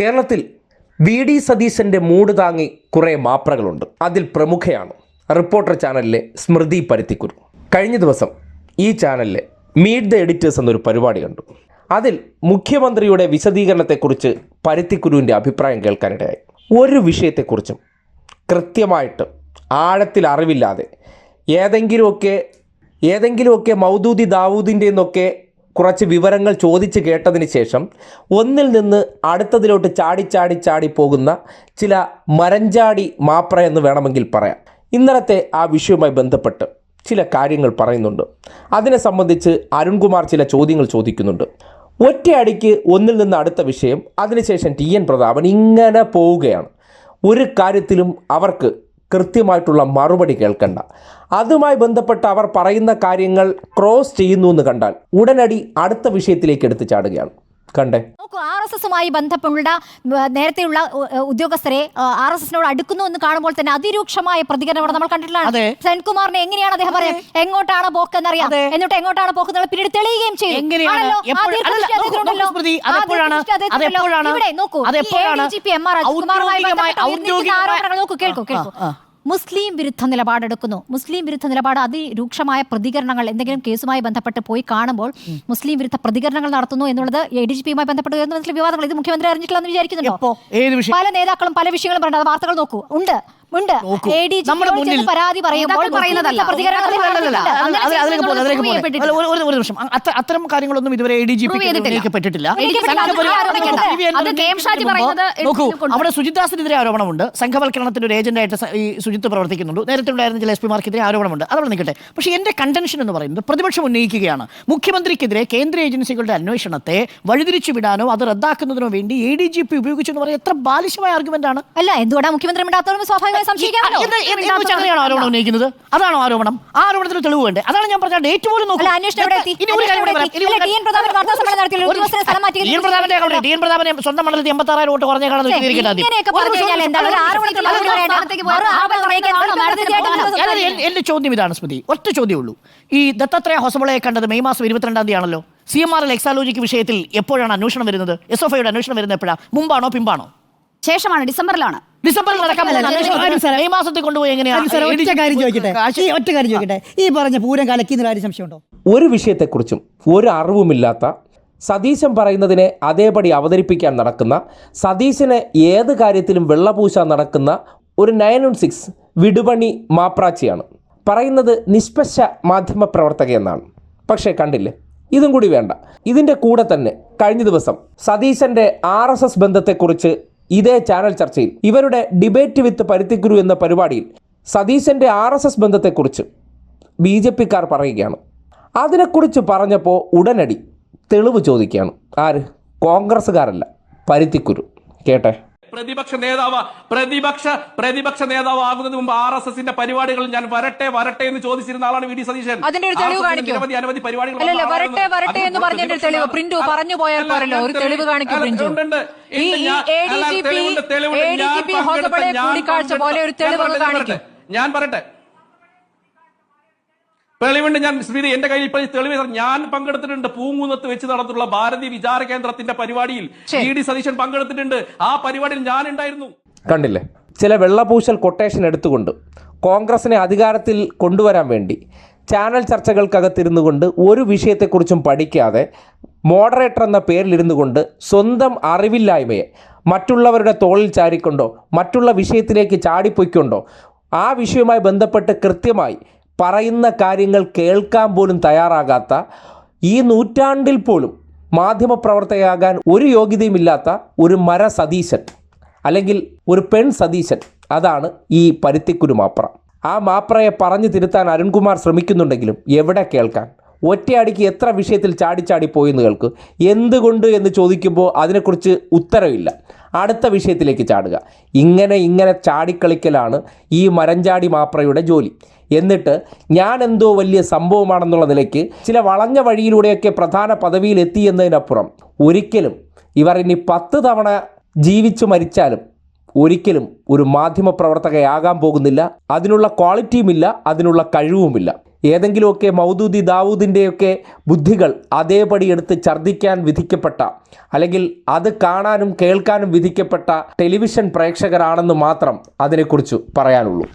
കേരളത്തിൽ V D സതീശന്റെ മൂട് താങ്ങി കുറേ മാപ്രകളുണ്ട്. അതിൽ പ്രമുഖയാണ് റിപ്പോർട്ടർ ചാനലിലെ സ്മൃതി പരുത്തിക്കുരു. കഴിഞ്ഞ ദിവസം ഈ ചാനലിലെ മീറ്റ് ദ എഡിറ്റേഴ്സ് എന്നൊരു പരിപാടി കണ്ടു അതിൽ മുഖ്യമന്ത്രിയുടെ വിശദീകരണത്തെക്കുറിച്ച് പരുത്തിക്കുരുവിന്റെ അഭിപ്രായം കേൾക്കാനിടയായി. ഒരു വിഷയത്തെക്കുറിച്ചും കൃത്യമായിട്ട് ആഴത്തിൽ അറിവില്ലാതെ ഏതെങ്കിലുമൊക്കെ ഏതെങ്കിലുമൊക്കെ മൗദൂദി ദാവൂദിന്റെ നിന്നൊക്കെ കുറച്ച് വിവരങ്ങൾ ചോദിച്ച് കേട്ടതിന് ശേഷം ഒന്നിൽ നിന്ന് അടുത്തതിലോട്ട് ചാടി ചാടി ചാടി പോകുന്ന ചില മരഞ്ചാടി മാപ്ര എന്ന് വേണമെങ്കിൽ പറയാം. ഇന്നലത്തെ ആ വിഷയവുമായി ബന്ധപ്പെട്ട് ചില കാര്യങ്ങൾ പറയുന്നുണ്ട്. അതിനെ സംബന്ധിച്ച് അരുൺകുമാർ ചില ചോദ്യങ്ങൾ ചോദിക്കുന്നുണ്ട്. ഒറ്റയടിക്ക് ഒന്നിൽ നിന്ന് അടുത്ത വിഷയം അതിനുശേഷം ടി എൻ പ്രതാപൻ ഇങ്ങനെ പോവുകയാണ്. ഒരു കാര്യത്തിലും അവർക്ക് കൃത്യമായിട്ടുള്ള മറുപടി കേൾക്കണ്ട. അതുമായി ബന്ധപ്പെട്ട് അവർ പറയുന്ന കാര്യങ്ങൾ ക്രോസ് ചെയ്യുന്നു എന്ന് കണ്ടാൽ ഉടനടി അടുത്ത വിഷയത്തിലേക്ക് എടുത്തു ചാടുകയാണ്. കണ്ടേ. നോക്കൂ ആർ എസ് എസുമായി ബന്ധപ്പെട്ട നേരത്തെയുള്ള ഉദ്യോഗസ്ഥരെ ആർ എസ് എസിനോട് അടുക്കുന്നു എന്ന് കാണുമ്പോൾ തന്നെ അതിരൂക്ഷമായ പ്രതികരണം ഇവിടെ നമ്മൾ കണ്ടിട്ടുള്ളതാണ്. സെൻകുമാറിനെ എങ്ങനെയാണ് അദ്ദേഹം പറയാം എങ്ങോട്ടാണ് പോക്ക് എന്നറിയാം എന്നിട്ട് എങ്ങോട്ടാണ് പോക്ക് എന്നുള്ള പിന്നീട് തെളിയുകയും ചെയ്യും? ഇവിടെ നോക്കൂ. ഈ അതെപ്പോഴാണ്? ADGP എം ആർ അജിത്കുമാറുമായി ഔദ്യോഗികമായി- ബന്ധപ്പെട്ട് കേൾക്കൂ കേൾക്കൂ. മുസ്ലിം വിരുദ്ധ നിലപാടെടുക്കുന്നു. മുസ്ലിം വിരുദ്ധ നിലപാട് അതിരൂക്ഷമായ പ്രതികരണങ്ങൾ എന്തെങ്കിലും കേസുമായി ബന്ധപ്പെട്ട് പോയി കാണുമ്പോൾ മുസ്ലിം വിരുദ്ധ പ്രതികരണങ്ങൾ നടത്തുന്നു എന്നുള്ളത് എ ഡി ജി പിയുമായി ബന്ധപ്പെട്ട് ഉയർന്ന വിവാദങ്ങൾ ഇത് മുഖ്യമന്ത്രി അറിഞ്ഞിട്ടില്ലെന്ന് വിചാരിക്കുന്നുണ്ടോ? പല നേതാക്കളും പല വിഷയങ്ങളും പറഞ്ഞത് വാർത്തകൾ നോക്കൂ. ഉണ്ട്. ഉണ്ട്. നമ്മുടെ മുന്നിൽ പരാതി ഒരു- നിമിഷം. അത്ത- അത്തരം കാര്യങ്ങളൊന്നും ഇതുവരെ എ ഡി ജി. ഉന്നയിക്കപ്പെട്ടിട്ടില്ല നോക്കൂ. അവിടെ സുജിദാസിനെതിരെ ആരോപണമുണ്ട്. സംഘവൽക്കരണത്തിന്റെ ഒരു ഏജന്റായിട്ട് ഈ സുജിത്ത് പ്രവർത്തിക്കുന്നുണ്ട്. നേരത്തെ ഉണ്ടായിരുന്ന ചില എസ് പിമാർക്കെതിരെ ആരോപണമുണ്ട്. അതവിടെ നിൽക്കട്ടെ. പക്ഷേ എന്റെ കണ്ടൻഷൻ എന്ന് പറയുന്നത് പ്രതിപക്ഷം ഉന്നയിക്കുകയാണ്. മുഖ്യമന്ത്രിക്കെതിരെ കേന്ദ്ര ഏജൻസികളുടെ അന്വേഷണത്തെ വഴിതിരിച്ചു വിടാനോ അത് റദ്ദാക്കുന്നതിനോ വേണ്ടി എ ഡി ജി പി ഉപയോഗിച്ചു എന്ന് പറയുന്നത് എത്ര ബാലിശമായ ആർഗ്യുമെന്റ് ആണ്. അല്ല എന്തുകൊണ്ടാണ് മുഖ്യമന്ത്രി സ്വാഭാവിക സംശയിക്കാമല്ലോ. ആരോപണം ഉന്നയിക്കുന്നത്? അതാണോ ആരോപണം? ആ ആരോപണത്തിന് തെളിവ് വേണ്ടേ? അതാണ് ഞാൻ പറഞ്ഞ ഡേറ്റ് പോലും പ്രതാപനെ സ്വന്തം മണ്ഡലത്തിൽ വോട്ട് എന്റെ ചോദ്യം ഇതാണ് സ്മൃതി. ഒറ്റ ചോദ്യമേ ഉള്ളൂ. ഈ ദത്താത്രേയ ഹൊസബളയെ കണ്ടത് മെയ് മാസം ഇരുപത്തിരണ്ടാം തീയതി ആണല്ലോ C M R L Exalogic വിഷയത്തിൽ എപ്പോഴാണ് അന്വേഷണം വരുന്നത്? എസ് എഫ് ഐയുടെ അന്വേഷണം വരുന്നത് എപ്പോഴാണ് മുമ്പാണോ പിമ്പാണോ? ശേഷമാണ് ഡിസംബറിലാണ്. ഡിസംബറിൽ നടക്കാൻ പോകുന്ന അന്വേഷണം. ഈ മാസത്തിൽ കൊണ്ടുപോയി എങ്ങനെയാണ് സാർ ഒറ്റ കാര്യം ചോദിക്കട്ടെ. ഈ ഒറ്റ കാര്യം ചോദിക്കട്ടെ. ഈ പറഞ്ഞ പൂരം കലക്കിന്ന് കാര്യം സംശയമുണ്ടോ? ഒരു വിഷയത്തെക്കുറിച്ചും ഒരു അറിവുമില്ലാത്ത സതീശൻ പറയുന്നതിനെ അതേപടി അവതരിപ്പിക്കാൻ നടക്കുന്ന സതീശനെ ഏത് കാര്യത്തിലും വെള്ളപൂശാൻ നടക്കുന്ന ഒരു നയൻ വൺ സിക്സ് വിടുപണി മാപ്രാച്ചിയാണ്. പറയുന്നത് നിഷ്പക്ഷ മാധ്യമ പ്രവർത്തക എന്നാണ്. പക്ഷേ കണ്ടില്ലേ? ഇതും കൂടി വേണ്ട. ഇതിന്റെ കൂടെ തന്നെ കഴിഞ്ഞ ദിവസം സതീശന്റെ ആർ എസ് എസ് ബന്ധത്തെക്കുറിച്ച് ഇതേ ചാനൽ ചർച്ചയിൽ ഇവരുടെ ഡിബേറ്റ് വിത്ത് പരുത്തിക്കുരു എന്ന പരിപാടിയിൽ സതീശന്റെ ആർ എസ് എസ് ബന്ധത്തെക്കുറിച്ച് ബി ജെ പിക്കാർ പറയുകയാണ്. അതിനെക്കുറിച്ച് പറഞ്ഞപ്പോൾ ഉടനടി തെളിവ് ചോദിക്കുകയാണ്. ആര്? കോൺഗ്രസ്സുകാരല്ല പരുത്തിക്കുരു. കേട്ടെ? പ്രതിപക്ഷ നേതാവ് പ്രതിപക്ഷ പ്രതിപക്ഷ നേതാവ് ആകുന്നതിന് മുമ്പ് ആർ എസ് എസിന്റെ പരിപാടികൾ ഞാൻ വരട്ടെ വരട്ടെ എന്ന് ചോദിച്ചിരുന്ന ആളാണ് വി ഡി സതീശൻ അതിന്റെ ഒരു തെളിവ് കാണിക്കും. നിരവധി അനവധി പരിപാടികൾ വരട്ടെ, വരട്ടെ എന്ന് പറഞ്ഞതിന്റെ തെളിവ്. പ്രിന്റു പറഞ്ഞു പോയാൽ ഒരു തെളിവ് കാണിക്കൂ, പ്രിന്റു. ഈ കൂടിക്കാഴ്ച പോലെ ഒരു തെളിവ് കാണിക്കൂ. ഞാൻ പറയട്ടെ തെളിവുണ്ട് ഞാൻ സ്മൃതി എന്റെ കയ്യിൽ ഇപ്പോൾ ഈ തെളിവ് ഞാൻ പങ്കെടുത്തിട്ടുണ്ട് പൂങ്കുന്നത്ത് വെച്ച് നടന്നിട്ടുള്ള ഭാരതീയ വിചാര കേന്ദ്രത്തിന്റെ പരിപാടിയിൽ. ഇ ഡി സതീശൻ പങ്കെടുത്തിട്ടുണ്ട്. ആ പരിപാടിയിൽ ഞാൻ ഉണ്ടായിരുന്നു കണ്ടില്ലേ? ചില വെള്ളപൂശൽ കൊട്ടേഷൻ എടുത്തുകൊണ്ട് കോൺഗ്രസിനെ അധികാരത്തിൽ കൊണ്ടുവരാൻ വേണ്ടി ചാനൽ ചർച്ചകൾക്കകത്തിരുന്നു കൊണ്ട് ഒരു വിഷയത്തെക്കുറിച്ചും പഠിക്കാതെ മോഡറേറ്റർ എന്ന പേരിലിരുന്നു കൊണ്ട് സ്വന്തം അറിവില്ലായ്മയെ മറ്റുള്ളവരുടെ തോളിൽ ചാരിക്കൊണ്ടോ മറ്റുള്ള വിഷയത്തിലേക്ക് ചാടിപ്പൊയ്ക്കൊണ്ടോ ആ വിഷയവുമായി ബന്ധപ്പെട്ട് കൃത്യമായി പറയുന്ന കാര്യങ്ങൾ കേൾക്കാൻ പോലും തയ്യാറാകാത്ത ഈ നൂറ്റാണ്ടിൽ പോലും മാധ്യമപ്രവർത്തകയാകാൻ ഒരു യോഗ്യതയുമില്ലാത്ത ഒരു മര സതീശൻ അല്ലെങ്കിൽ ഒരു പെൺ സതീശൻ അതാണ് ഈ പരുത്തിക്കുരു മാപ്ര. ആ മാപ്രയെ പറഞ്ഞു തിരുത്താൻ അരുൺകുമാർ ശ്രമിക്കുന്നുണ്ടെങ്കിലും എവിടെ കേൾക്കാൻ? ഒറ്റയടിക്ക് എത്ര വിഷയത്തിൽ ചാടിച്ചാടി പോയെന്ന് കേൾക്ക്? എന്തുകൊണ്ട് എന്ന് ചോദിക്കുമ്പോൾ അതിനെക്കുറിച്ച് ഉത്തരവില്ല. അടുത്ത വിഷയത്തിലേക്ക് ചാടുക. ഇങ്ങനെ ഇങ്ങനെ ചാടിക്കളിക്കലാണ് ഈ മരഞ്ചാടി മാപ്രയുടെ ജോലി. എന്നിട്ട് ഞാൻ എന്തോ വലിയ സംഭവമാണെന്നുള്ള നിലയ്ക്ക് ചില വളഞ്ഞ വഴിയിലൂടെയൊക്കെ പ്രധാന പദവിയിൽ എത്തി എന്നതിനപ്പുറം ഒരിക്കലും ഇവർ ഇനി പത്ത് തവണ ജീവിച്ചു മരിച്ചാലും ഒരിക്കലും ഒരു മാധ്യമപ്രവർത്തകയാകാൻ പോകുന്നില്ല. അതിനുള്ള ക്വാളിറ്റിയുമില്ല അതിനുള്ള കഴിവുമില്ല. ഏതെങ്കിലുമൊക്കെ മൗദൂദി ദാവൂദിന്റെയൊക്കെ ബുദ്ധികൾ അതേപടി എടുത്ത് ഛർദ്ദിക്കാൻ വിധിക്കപ്പെട്ട അല്ലെങ്കിൽ അത് കാണാനും കേൾക്കാനും വിധിക്കപ്പെട്ട ടെലിവിഷൻ പ്രേക്ഷകരാണെന്ന് മാത്രം അതിനെക്കുറിച്ച് പറയാനുള്ളൂ.